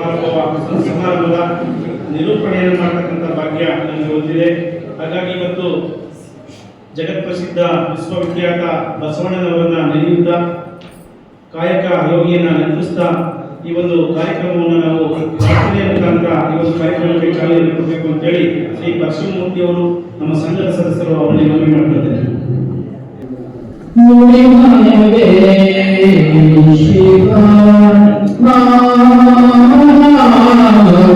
ಸಮಾರಂಭ ಸಮಾರಂಭದ ನಿರೂಪಣೆಯನ್ನು ಮಾಡತಕ್ಕಂಥ ಭಾಗ್ಯ ನನಗೆ ಹೊಂದಿದೆ ಹಾಗಾಗಿ ಇವತ್ತು ಜಗತ್ಪ್ರಸಿದ್ಧ ವಿಶ್ವವಿಖ್ಯಾತ ಬಸವಣ್ಣನವರನ್ನ ನೆನೆಯುತ್ತ ಕಾಯಕ ಯೋಗಿಯನ್ನ ನೆನಪಿಸ್ತಾ ಈ ಒಂದು ಕಾರ್ಯಕ್ರಮವನ್ನು ನಾವು ಪ್ರಾರ್ಥನೆ ಮುಖಾಂತರ ಈ ಒಂದು ಕಾರ್ಯಕ್ರಮಕ್ಕೆ ಚಾಲನೆ ಕೊಡಬೇಕು ಅಂತೇಳಿ ಶ್ರೀ ಪರಶುಮೂರ್ತಿ ಅವರು ನಮ್ಮ ಸಂಘದ ಸದಸ್ಯರು ಅವರನ್ನು ಮನವಿ ಮಾಡಿಕೊಂಡಿದ್ದಾರೆ ಶಿವ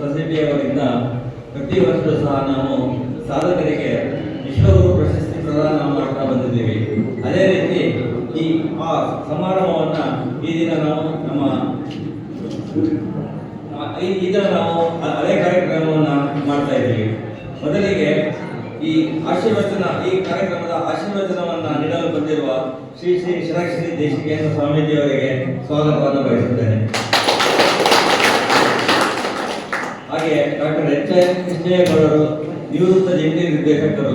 ಸೊಸೈಟಿಯವರಿಂದ ಪ್ರತಿ ವರ್ಷ ಸಹ ನಾವು ಸಾಧಕರಿಗೆ ವಿಶ್ವಗುರು ಪ್ರಶಸ್ತಿ ಪ್ರದಾನ ಮಾಡ್ತಾ ಬಂದಿದ್ದೀವಿ. ಅದೇ ರೀತಿ ಈ ಆ ಸಮಾರಂಭವನ್ನ ಈ ದಿನ ನಾವು ನಮ್ಮ ಈ ದಿನ ನಾವು ಅದೇ ಕಾರ್ಯಕ್ರಮವನ್ನ ಮಾಡ್ತಾ ಇದ್ದೀವಿ. ಮೊದಲಿಗೆ ಈ ಆಶೀರ್ವಚನ, ಈ ಕಾರ್ಯಕ್ರಮದ ಆಶೀರ್ವಚನವನ್ನ ನೀಡಲು ಬಂದಿರುವ ಶ್ರೀ ಶ್ರೀ ಶಿರಾಕ್ಷರಿ ದೇಶಿಕೇಂದ್ರ ಸ್ವಾಮೀಜಿ ಅವರಿಗೆ ಸ್ವಾಗತವನ್ನು ಬಯಸುತ್ತೇನೆ. ಹಾಗೆ ಡಾಕ್ಟರ್ ಎಚ್ ಕೃಷ್ಣೇಗೌಡರು ನಿವೃತ್ತ ಜಂಟಿ ನಿರ್ದೇಶಕರು,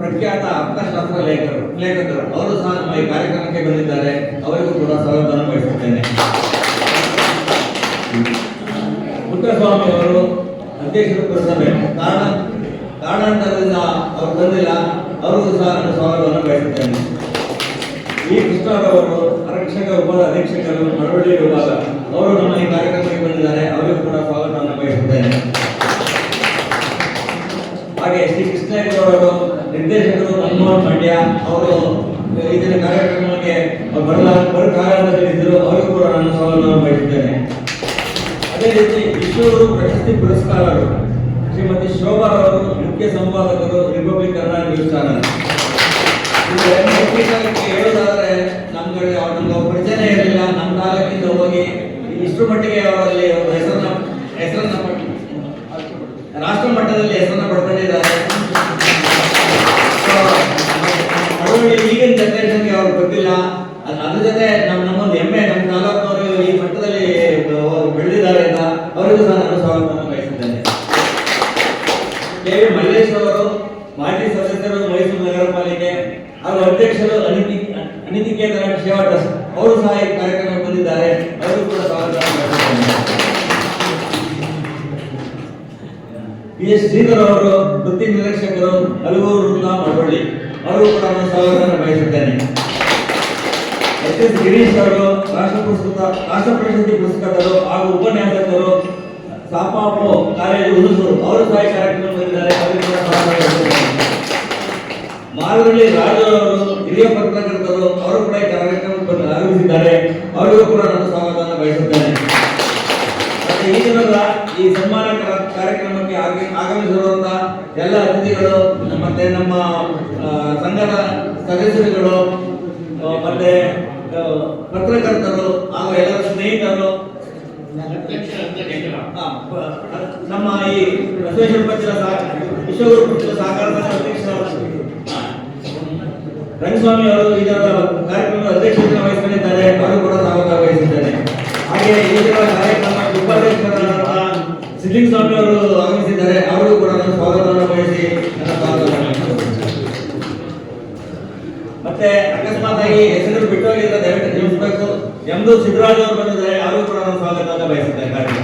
ಪ್ರಖ್ಯಾತ ಅರ್ಥಶಾಸ್ತ್ರ ಲೇಖಕರು ಲೇಖಕರು, ಅವರು ಸಹ ನಮ್ಮ ಈ ಕಾರ್ಯಕ್ರಮಕ್ಕೆ ಬಂದಿದ್ದಾರೆ. ಅವರಿಗೂ ಕೂಡ ಸ್ವಾಗತವನ್ನು ಬಯಸುತ್ತೇನೆ. ಅಧ್ಯಕ್ಷರು ಪುರಸಭೆ ಕಾರಣ ಕಾರಣಾಂತರದಿಂದ ಅವರು ಬಂದಿಲ್ಲ ಅವರು ಸಹ ನನ್ನ ಸ್ವಾಗತವನ್ನು ಬಯಸುತ್ತೇನೆ. ಈ ಕೃಷ್ಣರವರು ಆರಕ್ಷಕ, ಉಪ ಅಧೀಕ್ಷಕರು ನಡವಳಿ ವಿಭಾಗ, ಅವರು ನಮ್ಮ ಈ ಕಾರ್ಯಕ್ರಮಕ್ಕೆ ಬಂದಿದ್ದಾರೆ. ಅವರಿಗೂ ಕೂಡ ಸ್ವಾಗತವನ್ನು ಬಯಸುತ್ತೇನೆ. ಹಾಗೆ ಶ್ರೀ ಕೃಷ್ಣಯ್ಯನವರು ನಿರ್ದೇಶಕರು ಮನಮೋಹನ್ ಮಂಡ್ಯ ಅವರು ಇದರ ಕಾರ್ಯಕ್ರಮಕ್ಕೆ ಬರಲ ಬರೋ ಕಾರಣ ತಿಳಿಸಿದರು ಅವರಿಗೂ ಕೂಡ ನನ್ನ ಸ್ವಾಗತವನ್ನು ಬಯಸುತ್ತೇನೆ. ಅದೇ ರೀತಿ ವಿಶ್ವರು ಪ್ರಶಸ್ತಿ ಪುರಸ್ಕಾರರು ಶ್ರೀಮತಿ ಶೋಭಾ ಅವರು ಮುಖ್ಯ ಸಂಪಾದಕರು ರಿಪಬ್ಲಿಕ್ ಕನ್ನಡ ನ್ಯೂಸ್ ಚಾನಲ್. ಹೇಳೋದಾದ್ರೆ ನಮ್ಗೆ ನಮ್ಗೆ ಪರಿಚಯ ಇರಲಿಲ್ಲ. ನಮ್ಮ ತಾಲೂಕಿಂದ ಹೋಗಿ ಇಷ್ಟು ಮಟ್ಟಿಗೆ ಅವರಲ್ಲಿ ಅವ್ರ ಹೆಸರನ್ನ ಹೆಸರನ್ನ ರಾಷ್ಟ್ರ ಮಟ್ಟದಲ್ಲಿ ಹೆಸರನ್ನ ಪಡ್ಕೊಂಡಿದ್ದಾರೆ. ಈಗಿನ ಜನರೇಷನ್ಗೆ ಅವ್ರಿಗೆ ಗೊತ್ತಿಲ್ಲ. ಅದ್- ಅದ್ರ ಜೊತೆ ನಮ್ಮ ನಮ್ಮೊಂದು ಹೆಮ್ಮೆ ನಮ್ಮ ತಾಲೂಕಿನವರು ಸಾಪಾಪು ಕಾಲೇಜು ಹುಣಸೂರು ಅವರು ಸಹ ಸ್ವಾಗತ ಬಯಸುತ್ತೇನೆ ಮಾಲಗಳ್ಳಿ ಹಿರಿಯ ಪತ್ರಕರ್ತರು ಅವರು ಕೂಡ ಈ ಕಾರ್ಯಕ್ರಮಕ್ಕೆ ಬಂದು ಆಗಮಿಸಿದ್ದಾರೆ. ಅವರಿಗೂ ಕೂಡ ನಾನು ಸ್ವಾಗತವನ್ನು ಬಯಸುತ್ತೇನೆ. ಮತ್ತೆ ಈ ದಿನದ ಈ ಸನ್ಮಾನ ಕಾರ್ಯಕ್ರಮಕ್ಕೆ ಆಗಿ- ಆಗಮಿಸಿರುವಂತಹ ಎಲ್ಲ ಅತಿಥಿಗಳು ಮತ್ತೆ ನಮ್ಮ ಸಂಘದ ಸದಸ್ಯರುಗಳು ಆ, ಮತ್ತೆ ಆ, ಪತ್ರಕರ್ತರು ಹಾಗೂ ಎಲ್ಲ ಸ್ನೇಹಿತರು ಆ, ಪ- ನಮ್ಮ ಈ ಬಸವೇಶ್ವರ ಸಹ- ವಿಶ್ವಗುರು ಪಕ್ಷದ ಸಹಕಾರ ರಂಗಸ್ವಾಮಿ ಅವರು ದಿನದ ಕಾರ್ಯಕ್ರಮದ ಅಧ್ಯಕ್ಷತೆ ವಹಿಸಿಕೊಂಡಿದ್ದಾರೆ ಅವರು ಕೂಡ ಸ್ವಾಗತ ವಹಿಸಿದ್ದಾರೆ ಹಾಗೆ ಈ ಕಾರ್ಯಕ್ರಮ ಉಪಾಧ್ಯಕ್ಷರಾದಂತಹ ಸಿದ್ದಿಂಗ್ ಸ್ವಾಮಿ ಅವರು ಆಗಮಿಸಿದ್ದಾರೆ ಅವರು ಕೂಡ ನಾನು ಸ್ವಾಗತವನ್ನು ಬಯಸಿ ನನ್ನ ಮತ್ತೆ ಅಕಸ್ಮಾತ್ ಆಗಿ ಹೆಸರು ಬಿಟ್ಟು ಹೋಗಿದ್ರೆ ದಯವಿಟ್ಟು ತಿಳಿಸಬೇಕು ಎಮ್ದು ಸಿದ್ದರಾಜ್ ಅವರು ಬಂದಿದ್ದಾರೆ ಅವರು ಕೂಡ ನಾನು ಸ್ವಾಗತವನ್ನು ಬಯಸಿದ್ದಾರೆ ಕಾರ್ಯಕ್ರಮ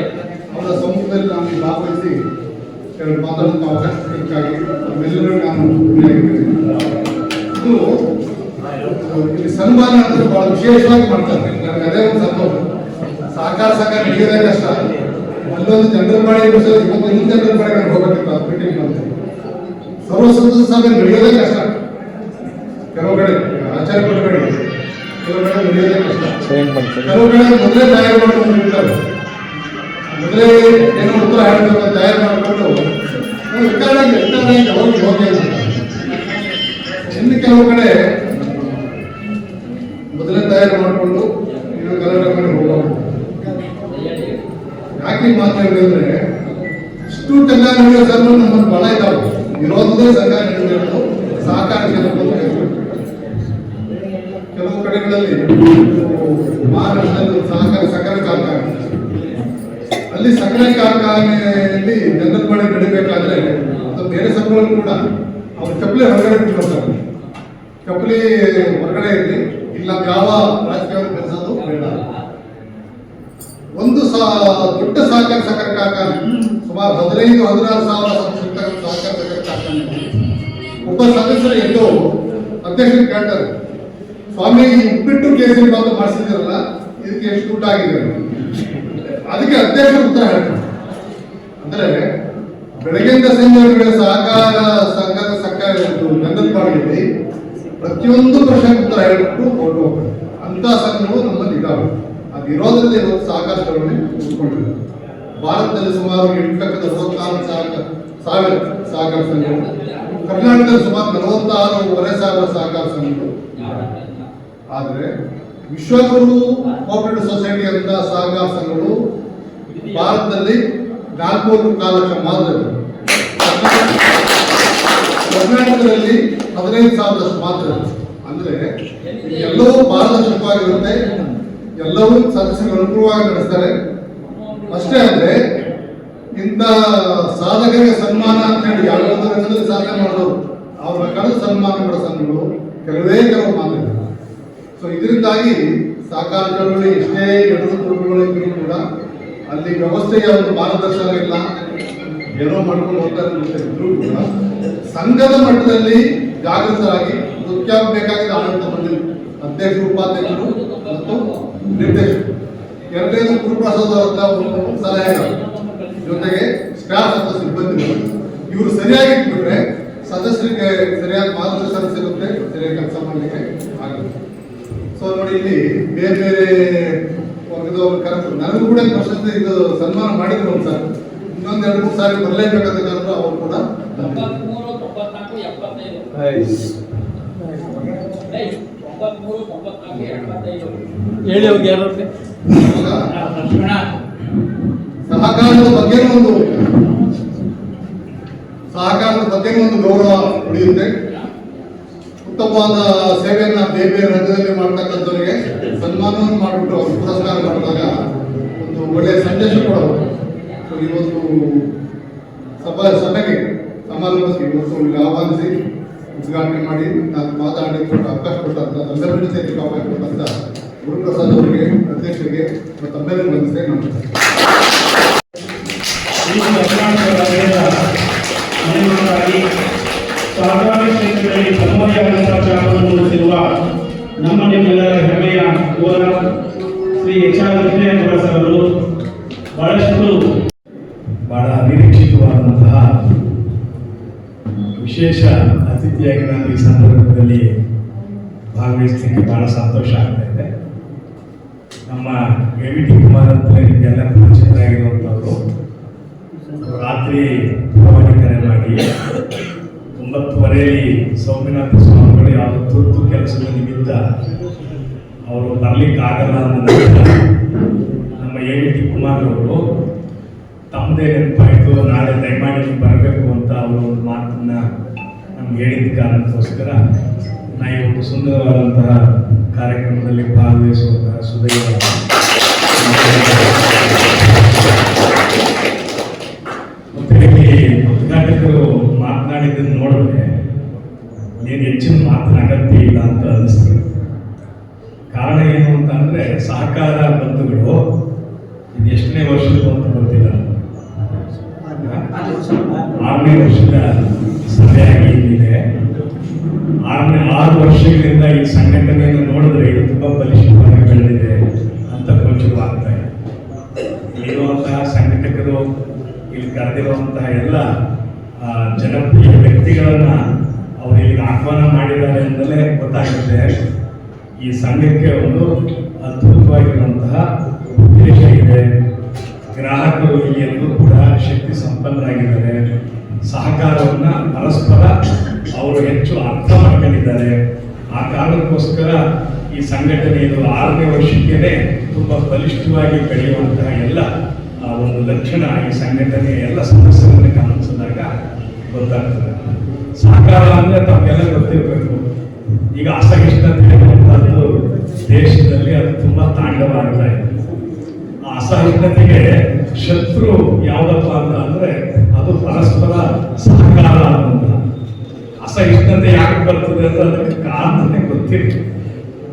ಸಮ್ಮುಖದಲ್ಲಿ ನಾನು ಇಲ್ಲಿ ಭಾಗವಹಿಸಿ ಎರಡು ಮಾತಾಡೋದಕ್ಕೆ ಅವಕಾಶ ಸಿಕ್ಕಾಗಿ ನಮ್ಮೆಲ್ಲರಿಗೂ ನಾನು ಋಣಿಯಾಗಿದ್ದೇನೆ. ಇದು ಇಲ್ಲಿ ಸನ್ಮಾನ ಅಂದ್ರೆ ಬಹಳ ವಿಶೇಷವಾಗಿ ಮಾಡ್ತಾರೆ ನನಗೆ ಅದೇ ಒಂದು ಸಂತೋಷ ಸಾಕಾರ ಸಾಕಾರ ನಡೆಯೋದೇ ಕಷ್ಟ ಅಲ್ಲೊಂದು ಜನರಲ್ ಬಾಡಿ ಇವತ್ತು ಇನ್ನೊಂದು ಜನರಲ್ ಬಾಡಿ ನಾನು ಹೋಗ್ಬೇಕಿತ್ತು ಅದು ಮೀಟಿಂಗ್ ಬಂದು ಸರ್ವ ಸಂತೋಷ ಸಭೆ ನಡೆಯೋದೇ ಕಷ್ಟ ಕೆಲವು ಕಡೆ ಆಚಾರ್ಯ ಕಡೆ ಕೆಲವು ಕಡೆ ನಡೆಯೋದೇ ಕಷ್ಟ ಕೆಲವು ಕಡೆ ಮೊದಲೇ ತಯಾರು ಮಾಡ್ಕೊಂಡು ಇರ್ತಾರೆ ಮೊದಲೇ ಏನೋ ಉತ್ತರ ಹೇಳಬೇಕು ತಯಾರು ಮಾಡಿಕೊಂಡು ವಿಚಾರಣೆಗೆ ವಿಚಾರಣೆಗೆ ಹೋಗಿ ಹೋಗಿ. ಇನ್ನು ಕೆಲವು ಕಡೆ ಮೊದಲೇ ತಯಾರು ಮಾಡಿಕೊಂಡು ಇನ್ನು ಗಲಾಟೆ ಕಡೆ ಹೋಗಬಹುದು ಯಾಕೆ ಮಾತು ಇಷ್ಟು ಸಂಘ ನಡೆಯೋ ಸರ್ ನಮ್ಮನ್ನು ಬಹಳ ಇದ್ದಾವೆ ವಿರೋಧದೇ ಸಂಘ ನಡೆದಿರೋದು ಸಹಕಾರ ಕ್ಷೇತ್ರಕ್ಕೆ ಹೋಗ್ಬೇಕು. ಕೆಲವು ಕಡೆಗಳಲ್ಲಿ ಮಹಾರಾಷ್ಟ್ರದಲ್ಲಿ ಒಂದು ಸಹಕಾರ ಸಕ್ಕರೆ ಕಾರ್ಖಾನೆ ಅಲ್ಲಿ ಸಕ್ಕರೆ ಕಾರ್ಖಾನೆಯಲ್ಲಿ ಜನರಲ್ ಬಾಡಿ ನಡಿಬೇಕಾದ್ರೆ ಅಥವಾ ಬೇರೆ ಸಭೆಗಳು ಕೂಡ ಅವ್ರು ಚಪ್ಪಲಿ ಹೊರಗಡೆ ಬಿಟ್ಕೊಳ್ತಾರೆ ಚಪ್ಪಲಿ ಹೊರಗಡೆ ಇರಲಿ ಇಲ್ಲ ಯಾವ ರಾಜಕೀಯ ಕೆಲಸದ್ದು ಬೇಡ ಒಂದು ಸಾ ದೊಡ್ಡ ಸಹಕಾರ ಸಕ್ಕರೆ ಕಾರ್ಖಾನೆ ಸುಮಾರು ಹದಿನೈದು ಹದಿನಾರು ಸಾವಿರ ಸಂಸ್ಥೆ ಸಹಕಾರ ಸಕ್ಕರೆ ಕಾರ್ಖಾನೆ ಒಬ್ಬ ಸದಸ್ಯರು ಎದ್ದು ಅಧ್ಯಕ್ಷರು ಕೇಳ್ತಾರೆ ಸ್ವಾಮಿ ಈ ಉಪ್ಪಿಟ್ಟು ಕೇಸರಿ ಬಾತು ಮಾಡಿಸಿದಿರಲ್ಲ ಇದಕ್ಕೆ ಎಷ್ಟು ದುಡ್ಡು ಆಗಿದೆ ಅಂತ. ಅದಕ್ಕೆ ಅಧ್ಯಕ್ಷರು ಉತ್ತರ ಹೇಳ್ತಾರೆ ಅಂದ್ರೆ ಬೆಳಗ್ಗೆಯಿಂದ ಸಂಜೆ ಸಹಕಾರ ಸಂಘದ ಸಹಕಾರ ಗಂಧದ ಪ್ರತಿಯೊಂದು ಪ್ರಶ್ನೆ ಉತ್ತರ ಹೇಳ್ಬಿಟ್ಟು ಹೊರಟು ಹೋಗ್ತಾರೆ. ಅಂತ ಸಂಘಗಳು ನಮ್ಮಲ್ಲಿ ಇದಾವೆ. ಅದು ಇರೋದ್ರಲ್ಲಿ ಇವತ್ತು ಸಹಕಾರ ಉಳ್ಕೊಂಡಿದೆ ಭಾರತದಲ್ಲಿ ಸುಮಾರು ಎಂಟಕ್ಕದ ಅರವತ್ತಾರು ಸಹಕಾರ ಸಾವಿರ ಸಹಕಾರ ಸಂಘಗಳು. ಕರ್ನಾಟಕದಲ್ಲಿ ಸುಮಾರು ನಲವತ್ತಾರೂವರೆ ಸಾವಿರ ಸಹಕಾರ ಸಂಘಗಳು. ಆದರೆ ವಿಶ್ವಗುರು ಕೋಆಪರೇಟಿವ್ ಸೊಸೈಟಿ ಅಂತ ಸಹಕಾರ ಸಂಘಗಳು ಭಾರತದಲ್ಲಿ ನಾಲ್ಕೂವರೆ ಕಾಲಕ್ಕೆ ಮಾತ್ರ. ಕರ್ನಾಟಕದಲ್ಲಿ ಹದಿನೈದು ಸಾವಿರದಷ್ಟು ಮಾತ್ರ ಅಂದರೆ ಎಲ್ಲವೂ ಪಾರದರ್ಶಕವಾಗಿರುತ್ತೆ ಎಲ್ಲವೂ ಸದಸ್ಯರು ಅನುಕೂಲವಾಗಿ ನಡೆಸ್ತಾರೆ ಅಷ್ಟೇ ಅಂದ್ರೆ ಇಂಥ ಸಾಧಕರಿಗೆ ಸನ್ಮಾನ ಅಂತ ಹೇಳಿ ಯಾವುದೋ ರಂಗದಲ್ಲಿ ಸಾಧನೆ ಮಾಡೋರು ಅವ್ರನ್ನ ಕಳೆದ ಸನ್ಮಾನ ಸಂಘಗಳು ಕೆಲವೇ ಕೆಲವು ಮಾತ್ರ. ಸೊ ಇದರಿಂದಾಗಿ ಸಹಕಾರ ಚಳವಳಿ ಎಷ್ಟೇ ಕೂಡ ಅಲ್ಲಿ ವ್ಯವಸ್ಥೆಯ ಒಂದು ಮಾರ್ಗದರ್ಶನ ಇಲ್ಲ. ಏನೋ ಮಾಡ್ಕೊಂಡು ಹೋಗ್ತಾರೆ ಇದ್ರು ಕೂಡ. ಸಂಘದ ಮಟ್ಟದಲ್ಲಿ ಜಾಗೃತರಾಗಿ ಬೇಕಾಗಿದ್ದ ಆಡಳಿತ ಮಂಡಳಿ ಅಧ್ಯಕ್ಷರು ಉಪಾಧ್ಯಕ್ಷರು ಮತ್ತು ನಿರ್ದೇಶಕರು. ಎರಡನೇದು ಗುರುಪ್ರಸಾದ್ ಅವರ ಸಲಹೆಗಳು ಜೊತೆಗೆ ಸ್ಟಾಫ್ ಮತ್ತು ಸಿಬ್ಬಂದಿಗಳು. ಇವರು ಸರಿಯಾಗಿ ಇಟ್ಬಿಟ್ರೆ ಸದಸ್ಯರಿಗೆ ಸರಿಯಾದ ಮಾರ್ಗದರ್ಶನ ಸಿಗುತ್ತೆ ಸರಿಯಾಗಿ ಕೆಲಸ ಮಾಡಲಿಕ್ಕೆ ಆಗುತ್ತೆ ಸೊ ನೋಡಿ, ಇಲ್ಲಿ ಬೇರೆ ಬೇರೆ ವರ್ಗದವರು ಕರೆದು ನನಗೂ ಕೂಡ ಈ ಪ್ರಶಸ್ತಿ ಇದು ಸನ್ಮಾನ ಮಾಡಿದ್ರು ಒಂದು ಸರ್. ಇನ್ನೊಂದು ಎರಡು ಮೂರು ಸಾರಿ ಬರಲೇಬೇಕಂತ ಕರೆದ್ರು ಅವರು ಕೂಡ ಹೇಳಿ ಅವ್ರಿಗೆ ಯಾರು ಸಹಕಾರದ ಬಗ್ಗೆ ಒಂದು ಸಹಕಾರದ ಬಗ್ಗೆ ಒಂದು ಗೌರವ ಉಳಿಯುತ್ತೆ. ಉತ್ತಮವಾದ ಸೇವೆಯನ್ನ ಬೇರೆ ಬೇರೆ ರಂಗದಲ್ಲಿ ಮಾಡ್ತಕ್ಕಂಥವ್ರಿಗೆ ಸನ್ಮಾನವನ್ನು ಮಾಡಿಬಿಟ್ಟು ಅವ್ರಿಗೆ ಪುರಸ್ಕಾರ ಮಾಡಿದಾಗ ಒಂದು ಒಳ್ಳೆಯ ಸಂದೇಶ ಕೊಡಬಹುದು ಸೊ ಇವತ್ತು ಸಭಾ ಸಭೆಗೆ ಸಮಾರಂಭಕ್ಕೆ ಇವತ್ತು ಆಹ್ವಾನಿಸಿ ಉದ್ಘಾಟನೆ ಮಾಡಿ ನಾನು ಮಾತಾಡಲಿಕ್ಕೆ ಅವಕಾಶ ಕೊಟ್ಟಂತ ಅಭಿವೃದ್ಧಿ ಸೇರಿ ಅವಕಾಶ ಕೊಟ್ಟಂತ ಗುರುಪ್ರಸಾದ್ ಅವರಿಗೆ, ಅಧ್ಯಕ್ಷರಿಗೆ ಮತ್ತು ತಮ್ಮೆಲ್ಲರಿಗೂ ಬಂದಿದೆ ನಮಸ್ಕಾರ. ಕರ್ನಾಟಕ ರಾಜ್ಯದ ಸಹಕಾರಿ ಕ್ಷೇತ್ರದಲ್ಲಿ ತಮ್ಮದೇ ಆದಂತಹ ಛಾಪನ್ನು ಮೂಡಿಸಿರುವ ನಮ್ಮ ನಿಮ್ಮೆಲ್ಲರ ಹೆಮ್ಮೆಯ ಓರ Shri H R Vijayakumar sir ಬಹಳಷ್ಟು ಬಹಳ ಅನಿರೀಕ್ಷಿತವಾದಂತಹ ವಿಶೇಷ ಅತಿಥಿಯಾಗಿ ನಾನು ಈ ಸಂದರ್ಭದಲ್ಲಿ ಭಾಗವಹಿಸಲಿಕ್ಕೆ ಬಹಳ ಸಂತೋಷ ಆಗ್ತಾ ಇದೆ ನಮ್ಮ ಎ ಟಿ ಕುಮಾರ್ ಅಂತ ನಿಮಗೆಲ್ಲ ಪರಿಚಿತರಾಗಿರುವಂಥವರು ರಾತ್ರಿ ಫೋನ್ ಕರೆ ಮಾಡಿ ಒಂಬತ್ತುವರೆಯಲ್ಲಿ ಸೌಮ್ಯನಾಥ ಸ್ವಾಮಿಗಳು ಯಾವುದೋ ತುರ್ತು ಕೆಲಸದ ನಿಮಿತ್ತ ಅವರು ಬರ್ಲಿಕ್ಕೆ ಅನ್ನೋ ನಮ್ಮ ಎ ಟಿ ಕುಮಾರ್ ಅವರು ತಮ್ಮದೇ ನೆನಪಾಯಿತು, ನಾಳೆ ದಯಮಾಡಿ ಬರಬೇಕು ಅಂತ ಅವರು ಒಂದು ಮಾತನ್ನ ನಮ್ಗೆ ಹೇಳಿದ ಕಾರಣಕ್ಕೋಸ್ಕರ ನಾ ಈ ಒಂದು ಸುಂದರವಾದಂತಹ ಕಾರ್ಯಕ್ರಮದಲ್ಲಿ ಭಾಗವಹಿಸುವಂತಹ ಸುದೈವ ಉದ್ಘಾಟಕರು ಮಾತನಾಡಿದ್ದನ್ನು ನೋಡಿದ್ರೆ ಏನು ಹೆಚ್ಚಿನ ಮಾತಿನ ಅಗತ್ಯ ಇಲ್ಲ ಅಂತ ಅನಿಸ್ತದೆ ಕಾರಣ ಏನು ಅಂತ ಅಂದ್ರೆ ಸಹಕಾರ ಬಂಧುಗಳು ಇದು ಎಷ್ಟನೇ ವರ್ಷದ್ದು ಅಂತ ಗೊತ್ತಿಲ್ಲ. ಆರನೇ ವರ್ಷದ ಸಭೆಯಾಗಿ ಇದೆ ಆರನೇ ಆರು ವರ್ಷಗಳಿಂದ ಈ ಸಂಘಟನೆಯನ್ನು ನೋಡಿದ್ರೆ ಇದು ತುಂಬಾ ಬಲಿಷ್ಠವಾಗಿ ಬೆಳೆದಿದೆ ಅಂತ ಗೋಚರವಾಗ್ತಾ ಇದೆ. ಇಲ್ಲಿರುವಂತಹ ಸಂಘಟಕರು, ಇಲ್ಲಿ ಕರೆದಿರುವಂತಹ ಎಲ್ಲ ಜನಪ್ರಿಯ ವ್ಯಕ್ತಿಗಳನ್ನ ಅವರು ಇಲ್ಲಿಗೆ ಆಹ್ವಾನ ಮಾಡಿದ್ದಾರೆ ಅಂತಲೇ ಗೊತ್ತಾಗುತ್ತೆ. ಈ ಸಂಘಕ್ಕೆ ಒಂದು ಅದ್ಭುತವಾಗಿರುವಂತಹ ಉದ್ದೇಶ ಇದೆ. ಗ್ರಾಹಕರು ಇಲ್ಲಿ ಎಲ್ಲರೂ ಕೂಡ ಶಕ್ತಿ ಸಂಪನ್ನರಾಗಿದ್ದಾರೆ. ಸಹಕಾರವನ್ನ ಪರಸ್ಪರ ಅವರು ಹೆಚ್ಚು ಅರ್ಥ ಮಾಡ್ಕೊಂಡಿದ್ದಾರೆ. ಆ ಕಾರಣಕ್ಕೋಸ್ಕರ ಈ ಸಂಘಟನೆ ಇದು ಆರನೇ ವರ್ಷಕ್ಕೆ ತುಂಬಾ ಬಲಿಷ್ಠವಾಗಿ ಬೆಳೆಯುವಂತಹ ಎಲ್ಲ ಒಂದು ಲಕ್ಷಣ ಈ ಸಂಘಟನೆಯ ಎಲ್ಲ ಸಮಸ್ಯೆಗಳನ್ನು ಗೊತ್ತಾಗ್ತದೆ. ಸಹಕಾರ ಅಂದ್ರೆ ತಮಗೆಲ್ಲ ಗೊತ್ತಿರಬೇಕು. ಈಗ ಅಸಹಿಷ್ಣುತೆ ಅನ್ನುವಂಥದ್ದು ದೇಶದಲ್ಲಿ ಅದು ತುಂಬಾ ತಾಂಡವ ಆಗ್ತಾ ಇದೆ. ಆ ಅಸಹಿಷ್ಣುತೆಗೆ ಶತ್ರು ಯಾವುದಪ್ಪ ಅಂತ ಅಂದರೆ ಅದು ಪರಸ್ಪರ ಸಹಕಾರ ಅನ್ನುವಂಥ ಅಸಹಿಷ್ಣುತೆ ಯಾಕೆ ಬರ್ತದೆ ಅಂತ ಅದಕ್ಕೆ ಕಾರಣನೇ ಗೊತ್ತಿಲ್ಲ.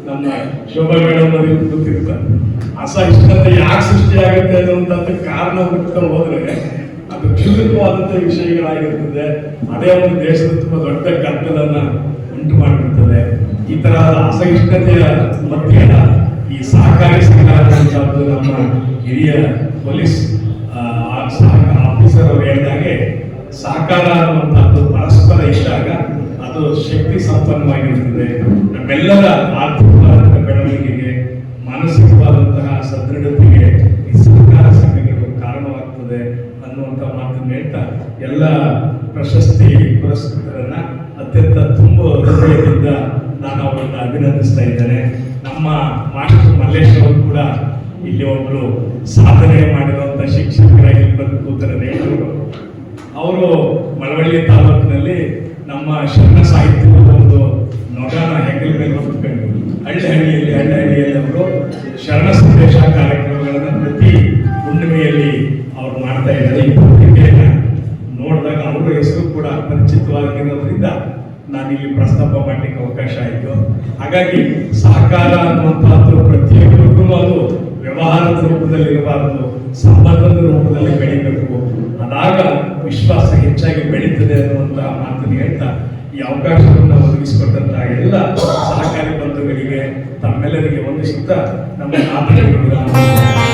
ನಮ್ಮ ಶೋಭಾ ಮೇಡಮ್ ಅವರಿಗೆ ಗೊತ್ತಿರ್ತಾರೆ ಅಸಹಿಷ್ಣುತೆ ಯಾಕೆ ಸೃಷ್ಟಿಯಾಗುತ್ತೆ ಅನ್ನುವಂಥದ್ದು ಕಾರಣ ಹುಡುಕ್ತಾ ಹೋದ್ರೆ ಅದು ಕ್ಷುಲ್ಲಕವಾದಂಥ ವಿಷಯಗಳಾಗಿರ್ತದೆ. ಅದೇ ಒಂದು ದೇಶದ ತುಂಬಾ ದೊಡ್ಡ ಕತ್ತಲನ್ನ ಉಂಟು ಮಾಡಿರ್ತದೆ. ಈ ತರಹದ ಅಸಹಿಷ್ಣುತೆಯ ಮಧ್ಯೆ ಈ ಸಹಕಾರಿ ಸಂಘ ನಮ್ಮ ಹಿರಿಯ ಪೊಲೀಸ್ ಆಫೀಸರ್ ಅವರು ಹೇಳಿದಾಗೆ ಸಹಕಾರ ಅನ್ನುವಂಥದ್ದು ಪರಸ್ಪರ ಇದ್ದಾಗ ಅದು ಶಕ್ತಿ ಸಂಪನ್ನವಾಗಿರುತ್ತದೆ ನಮ್ಮೆಲ್ಲರ ಆರ್ಥಿಕವಾದಂಥ ಬೆಳವಣಿಗೆಗೆ, ಮಾನಸಿಕವಾದಂತಹ ಸದೃಢತೆಗೆ ಈ ಸಹಕಾರ ಸಂಘಗಳು ಕಾರಣವಾಗ್ತದೆ ಅನ್ನುವಂಥ ಮಾತನ್ನು ಹೇಳ್ತಾ ಎಲ್ಲ ಪ್ರಶಸ್ತಿ ಪುರಸ್ಕೃತರನ್ನ ಅತ್ಯಂತ ತುಂಬ ಹೃದಯದಿಂದ ನಾನು ಅವರನ್ನ ಅಭಿನಂದಿಸ್ತಾ ಇದ್ದೇನೆ. ನಮ್ಮ ಮಾಸ್ಟರ್ ಮಲ್ಲೇಶ್ ಅವರು ಕೂಡ ಇಲ್ಲಿ ಒಬ್ಬರು ಸಾಧನೆ ಮಾಡಿರುವಂತ ಶಿಕ್ಷಕರಾಗಿ ಬಂದು ಕೂತಾರೆ ಅವರು ಮಳವಳ್ಳಿ ತಾಲೂಕಿನಲ್ಲಿ ನಮ್ಮ ಶರಣ ಸಾಹಿತ್ಯದ ಒಂದು ನೊಗಾನ ಹೆಗಲ ಮೇಲೆ ಹೊತ್ಕೊಂಡು ಹಳ್ಳಿಹಳ್ಳಿಯಲ್ಲಿ ಹಳ್ಳಿಹಳ್ಳಿಯಲ್ಲಿ ಹಳ್ಳಿ ಹಳ್ಳಿಯಲ್ಲಿ ಅವರು ಶರಣ ಸಂದೇಶ ಕಾರ್ಯಕ್ರಮಗಳನ್ನು ಪ್ರತಿ ಹುಣ್ಣಿಮೆಯಲ್ಲಿ ಅವ್ರು ಮಾಡ್ತಾ ಇದ್ದಾರೆ ಈ ಪತ್ರಿಕೆಯನ್ನ ನೋಡಿದಾಗ ಅವರ ಹೆಸರು ಕೂಡ ಪರಿಚಿತವಾಗಿರೋದ್ರಿಂದ ನಾನು ಇಲ್ಲಿ ಪ್ರಸ್ತಾಪ ಮಾಡಲಿಕ್ಕೆ ಅವಕಾಶ ಆಯಿತು. ಹಾಗಾಗಿ ಸಹಕಾರ ಅನ್ನುವಂಥದ್ದು ಪ್ರತಿಯೊಬ್ಬರಿಗೂ ಅದು ವ್ಯವಹಾರದ ರೂಪದಲ್ಲಿ ಇರಬಾರದು ಸಂಬಂಧದ ರೂಪದಲ್ಲಿ ಬೆಳಿಬೇಕು. ಅದಾಗ ವಿಶ್ವಾಸ ಹೆಚ್ಚಾಗಿ ಬೆಳೀತದೆ ಅನ್ನುವಂತಹ ಮಾತನ್ನು ಹೇಳ್ತಾ ಈ ಅವಕಾಶವನ್ನು ಒದಗಿಸಿಕೊಟ್ಟಂತಹ ಎಲ್ಲ ಸಹಕಾರಿ ಬಂಧುಗಳಿಗೆ ತಮ್ಮೆಲ್ಲರಿಗೆ ಒಂದು ಸುತ್ತ ನಮ್ಮ ಮಾತುಗಳಿಗೆ